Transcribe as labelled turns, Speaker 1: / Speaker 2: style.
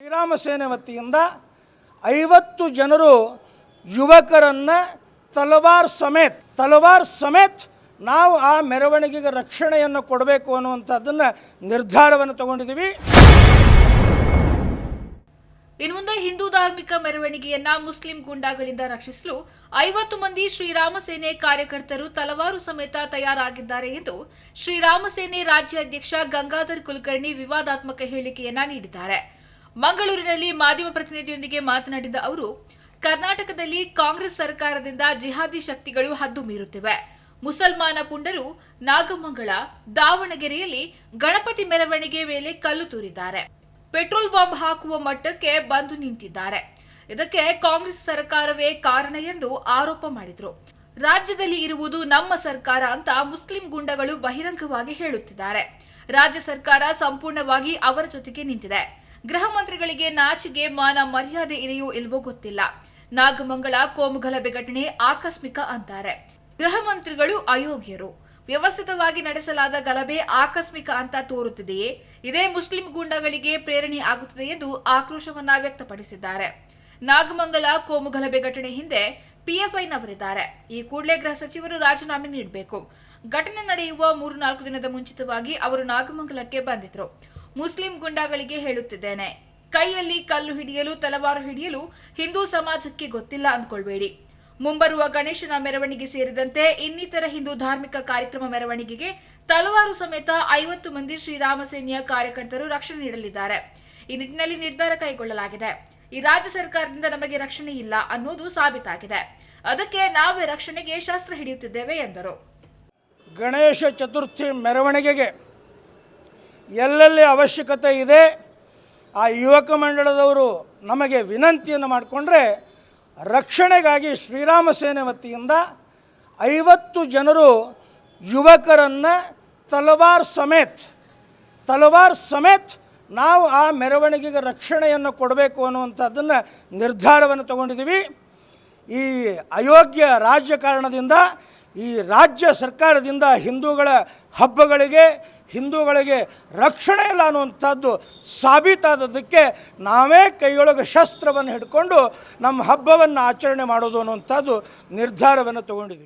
Speaker 1: ಶ್ರೀರಾಮ ಸೇನೆ ವತಿಯಿಂದ ಐವತ್ತು ಜನರು ಯುವಕರನ್ನು ತಲವಾರ್ ಸಮೇತ್ ತಲವಾರ್ ಸಮೇತ್ ನಾವು ಆ ಮೆರವಣಿಗೆಗೆ ರಕ್ಷಣೆಯನ್ನು ಕೊಡಬೇಕು ಅನ್ನುವಂಥದ್ದನ್ನು ನಿರ್ಧಾರವನ್ನು ತಗೊಂಡಿದ್ದೀವಿ
Speaker 2: ಇನ್ನು ಮುಂದೆ ಹಿಂದೂ ಧಾರ್ಮಿಕ ಮೆರವಣಿಗೆಯನ್ನ ಮುಸ್ಲಿಂ ಗುಂಡಾಗಳಿಂದ ರಕ್ಷಿಸಲು ಐವತ್ತು ಮಂದಿ ಶ್ರೀರಾಮ ಸೇನೆ ಕಾರ್ಯಕರ್ತರು ತಲವಾರು ಸಮೇತ ತಯಾರಾಗಿದ್ದಾರೆ ಎಂದು ಶ್ರೀರಾಮ ಸೇನೆ ರಾಜ್ಯಾಧ್ಯಕ್ಷ ಗಂಗಾಧರ್ ಕುಲಕರ್ಣಿ ವಿವಾದಾತ್ಮಕ ಹೇಳಿಕೆಯನ್ನ ನೀಡಿದ್ದಾರೆ. ಮಂಗಳೂರಿನಲ್ಲಿ ಮಾಧ್ಯಮ ಪ್ರತಿನಿಧಿಯೊಂದಿಗೆ ಮಾತನಾಡಿದ ಅವರು, ಕರ್ನಾಟಕದಲ್ಲಿ ಕಾಂಗ್ರೆಸ್ ಸರ್ಕಾರದಿಂದ ಜಿಹಾದಿ ಶಕ್ತಿಗಳು ಹದ್ದು ಮೀರುತ್ತಿವೆ. ಮುಸಲ್ಮಾನ ಪುಂಡರು ನಾಗಮಂಗಳ ದಾವಣಗೆರೆಯಲ್ಲಿ ಗಣಪತಿ ಮೆರವಣಿಗೆ ಮೇಲೆ ಕಲ್ಲು ತೂರಿದ್ದಾರೆ. ಪೆಟ್ರೋಲ್ ಬಾಂಬ್ ಹಾಕುವ ಮಟ್ಟಕ್ಕೆ ಬಂದು ನಿಂತಿದ್ದಾರೆ. ಇದಕ್ಕೆ ಕಾಂಗ್ರೆಸ್ ಸರ್ಕಾರವೇ ಕಾರಣ ಎಂದು ಆರೋಪ ಮಾಡಿದರು. ರಾಜ್ಯದಲ್ಲಿ ಇರುವುದು ನಮ್ಮ ಸರ್ಕಾರ ಅಂತ ಮುಸ್ಲಿಂ ಗುಂಡಗಳು ಬಹಿರಂಗವಾಗಿ ಹೇಳುತ್ತಿದ್ದಾರೆ. ರಾಜ್ಯ ಸರ್ಕಾರ ಸಂಪೂರ್ಣವಾಗಿ ಅವರ ಜೊತೆಗೆ ನಿಂತಿದೆ. ಗೃಹ ಮಂತ್ರಿಗಳಿಗೆ ನಾಚಿಗೆ ಮಾನ, ಮರ್ಯಾದೆ ಇದೆಯೋ ಇಲ್ವೋ ಗೊತ್ತಿಲ್ಲ. ನಾಗಮಂಗಲ ಕೋಮುಗಲಭೆ ಘಟನೆ ಆಕಸ್ಮಿಕ ಅಂತಾರೆ. ಗೃಹ ಮಂತ್ರಿಗಳು ಅಯೋಗ್ಯರು. ವ್ಯವಸ್ಥಿತವಾಗಿ ನಡೆಸಲಾದ ಗಲಭೆ ಆಕಸ್ಮಿಕ ಅಂತ ತೋರುತ್ತಿದೆಯೇ? ಇದೇ ಮುಸ್ಲಿಂ ಗೂಂಡಗಳಿಗೆ ಪ್ರೇರಣೆ ಆಗುತ್ತದೆ ಎಂದು ಆಕ್ರೋಶವನ್ನ ವ್ಯಕ್ತಪಡಿಸಿದ್ದಾರೆ. ನಾಗಮಂಗಲ ಕೋಮು ಗಲಭೆ ಘಟನೆ ಹಿಂದೆ ಪಿಎಫ್ಐನವರಿದ್ದಾರೆ. ಈ ಕೂಡಲೇ ಗೃಹ ಸಚಿವರು ರಾಜೀನಾಮೆ ನೀಡಬೇಕು. ಘಟನೆ ನಡೆಯುವ ಮೂರು ನಾಲ್ಕು ದಿನದ ಮುಂಚಿತವಾಗಿ ಅವರು ನಾಗಮಂಗಲಕ್ಕೆ ಬಂದಿದ್ರು. ಮುಸ್ಲಿಂ ಗುಂಡಾಗಳಿಗೆ ಹೇಳುತ್ತಿದ್ದೇನೆ. ಕೈಯಲ್ಲಿ ಕಲ್ಲು ಹಿಡಿಯಲು, ತಲವಾರು ಹಿಡಿಯಲು ಹಿಂದೂ ಸಮಾಜಕ್ಕೆ ಗೊತ್ತಿಲ್ಲ ಅಂದ್ಕೊಳ್ಬೇಡಿ. ಮುಂಬರುವ ಗಣೇಶನ ಮೆರವಣಿಗೆ ಸೇರಿದಂತೆ ಇನ್ನಿತರ ಹಿಂದೂ ಧಾರ್ಮಿಕ ಕಾರ್ಯಕ್ರಮ ಮೆರವಣಿಗೆಗೆ ತಲವಾರು ಸಮೇತ ಐವತ್ತು ಮಂದಿ ಶ್ರೀರಾಮ ಸೇನೆಯ ಕಾರ್ಯಕರ್ತರು ರಕ್ಷಣೆ ನೀಡಲಿದ್ದಾರೆ. ಈ ನಿಟ್ಟಿನಲ್ಲಿ ನಿರ್ಧಾರ ಕೈಗೊಳ್ಳಲಾಗಿದೆ. ಈ ರಾಜ್ಯ ಸರ್ಕಾರದಿಂದ ನಮಗೆ ರಕ್ಷಣೆ ಇಲ್ಲ ಅನ್ನೋದು ಸಾಬೀತಾಗಿದೆ. ಅದಕ್ಕೆ ನಾವೇ ರಕ್ಷಣೆಗೆ ಶಾಸ್ತ್ರ ಹಿಡಿಯುತ್ತಿದ್ದೇವೆ ಎಂದರು.
Speaker 1: ಗಣೇಶ ಚತುರ್ಥಿ ಮೆರವಣಿಗೆಗೆ ಎಲ್ಲೆಲ್ಲಿ ಅವಶ್ಯಕತೆ ಇದೆ, ಆ ಯುವಕ ಮಂಡಳದವರು ನಮಗೆ ವಿನಂತಿಯನ್ನು ಮಾಡಿಕೊಂಡ್ರೆ ರಕ್ಷಣೆಗಾಗಿ ಶ್ರೀರಾಮ ಸೇನೆ ವತಿಯಿಂದ ಐವತ್ತು ಜನರು ಯುವಕರನ್ನು ತಲವಾರ್ ಸಮೇತ್ ತಲವಾರ್ ಸಮೇತ್ ನಾವು ಆ ಮೆರವಣಿಗೆಗೆ ರಕ್ಷಣೆಯನ್ನು ಕೊಡಬೇಕು ಅನ್ನುವಂಥದ್ದನ್ನು ನಿರ್ಧಾರವನ್ನು ತಗೊಂಡಿದ್ದೀವಿ. ಈ ಅಯೋಗ್ಯ ರಾಜಕಾರಣದಿಂದ, ಈ ರಾಜ್ಯ ಸರ್ಕಾರದಿಂದ ಹಿಂದೂಗಳ ಹಬ್ಬಗಳಿಗೆ ಹಿಂದೂಗಳಿಗೆ ರಕ್ಷಣೆ ಇಲ್ಲ ಅನ್ನುವಂಥದ್ದು ಸಾಬೀತಾದದಕ್ಕೆ ನಾವೇ ಕೈಯೊಳಗೆ ಶಸ್ತ್ರವನ್ನು ಹಿಡ್ಕೊಂಡು ನಮ್ಮ ಹಬ್ಬವನ್ನು ಆಚರಣೆ ಮಾಡೋದು ಅನ್ನುವಂಥದ್ದು ನಿರ್ಧಾರವನ್ನು ತಗೊಂಡಿದ್ದೀವಿ.